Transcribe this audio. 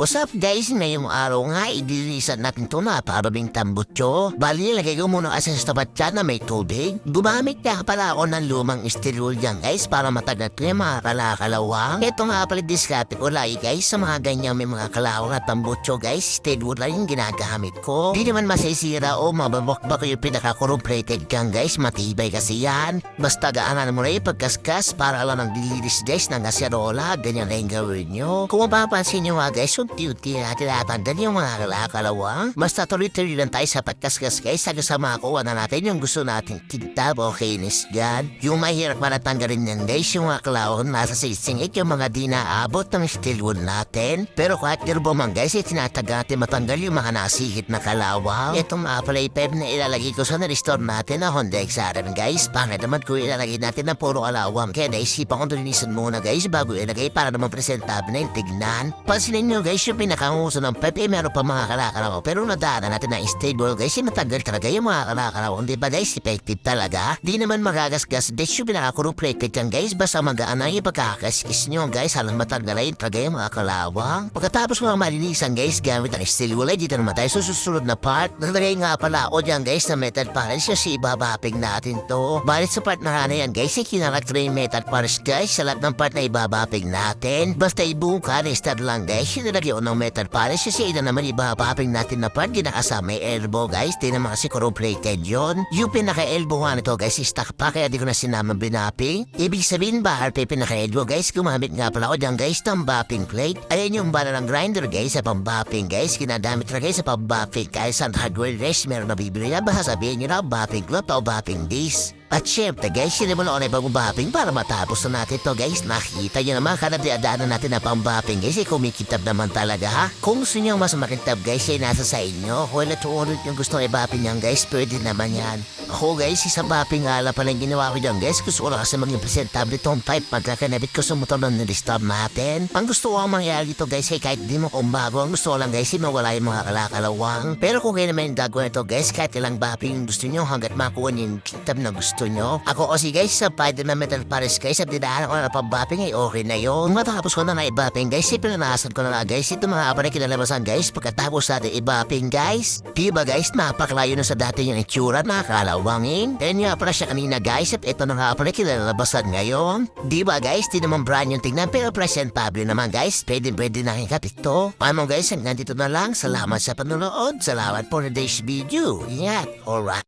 What's up guys? Ngayong araw nga, idilisan natin to na parabing tambutso. Bali, lagay ko muna kasi sa tapat dyan na may tubig. Gumamit nga pala ako ng lumang istirul dyan guys para matagat ko yung mga kalakalawang. Ito nga pala diskarte ko lagi guys sa mga ganyan may mga kalawang at tambutso guys. Istirul lang yung ginagamit ko. Di naman masisira o mababakbak yung pinaka-corroborated kang guys. Matibay kasi yan. Basta gaanan mo na yung pagkaskas para lang ng dililis guys ng asirola. Ganyan na yung gawin nyo. Kung mapapansin nyo nga guys, unti-unti natin natanggal yung mga kalakalawang. Basta tuloy-tuloy lang tayo sa pagkaskas guys. Hanggang sa na natin yung gusto nating kintab o kinis dyan. Yung mahirap manatanggalin yan guys, yung mga kalawang nasa sisingit yung mga di naabot ng steel wool natin. Pero kahit dirbo man guys, eh, tinataga natin matanggal yung mga nasikit na kalawang. Itong pala yung na ilalagay ko sa na-restore natin na Honda XRM guys. Pangit naman kung ilalagay natin na puro kalawang. Kaya naisipan ko linisan muna guys bago ilagay para naman presentable na yung tignan. Pansinin nyo guys yung pinakanguso ng Pepe meron pa mga kalakalaw. Pero nadaanan natin na stable guys yung matagal talaga yung mga kalakalaw. Di ba guys effective talaga? Di naman magagasgas guys yung pinakakuruplated yan guys. Basta magaan na yung pagkakaskis nyo guys halang yung talaga yung mga kalawang. Pagkatapos mga malinisan guys gamit ang steel wool ay dito naman tayo sa susunod na part. Nalagay nga pala ako dyan guys na metal pares kasi ibabaping natin to. Balit sa part na ano yan guys ay kinalagtry yung metal pares guys sa lahat ng part na ibabaping natin. Basta ibuka restart lang guys yung ko ng metal pares kasi ito naman ibabaping natin na part ginakasama yung elbow guys. Di naman kasi corroborated yun. Yung pinaka-elbow nga nito guys stuck pa kaya di ko na sinama binapping. Ibig sabihin ba RP pinaka-elbow guys gumamit nga pala ako dyan guys ng bapping plate. Ayan yung bala ng grinder guys sa pambapping guys. Ginadamit na guys sa pambapping guys. Ang hardware guys meron na bibili na baka sabihin nyo na bapping cloth o bapping disc. At syempre guys, sila mo na bapping para matapos na natin to guys. Nakita nyo naman kada diadaanan natin na pambapping guys. Eh, kumikitab naman talaga ha. Kung gusto nyo mas makintab guys, ay nasa sa inyo. Kung ilan tuunod yung gusto i-bapping yan guys, pwede naman yan. Ako guys, isang bapping ala pa lang ginawa ko dyan guys. Gusto ko lang kasi maging presentable tong pipe pagkakanabit ko sa motor ng nilistab natin. Ang gusto ko ang mangyari dito guys, ay kahit di mo kung bago. Ang gusto ko lang guys, ay mawala yung mga kalakalawang. Pero kung kayo naman yung gagawin ito guys, kahit ilang bapping yung gusto nyo hanggat makuha niyo yung kitab na gusto nyo. Ako kasi guys, sa Spider-Man Metal Paris guys, at dinaan ko na pambapping ay okay na yun. Matapos ko na na i-bapping guys, ipinanasan ko na na guys. Ito mga aparay kinalabasan guys, pagkatapos natin i-bapping guys. Diba guys, napaklayo na sa dati yung itsura na kalawangin. Kaya nga pala siya kanina guys, at ito na nga pala kinalabasan ngayon. Diba guys, di naman brand yung tingnan, pero presentable naman guys. Pwede pwede na hingkap ito. Paano guys, hanggang dito na lang. Salamat sa panonood. Salamat for today's video. Ingat. Alright.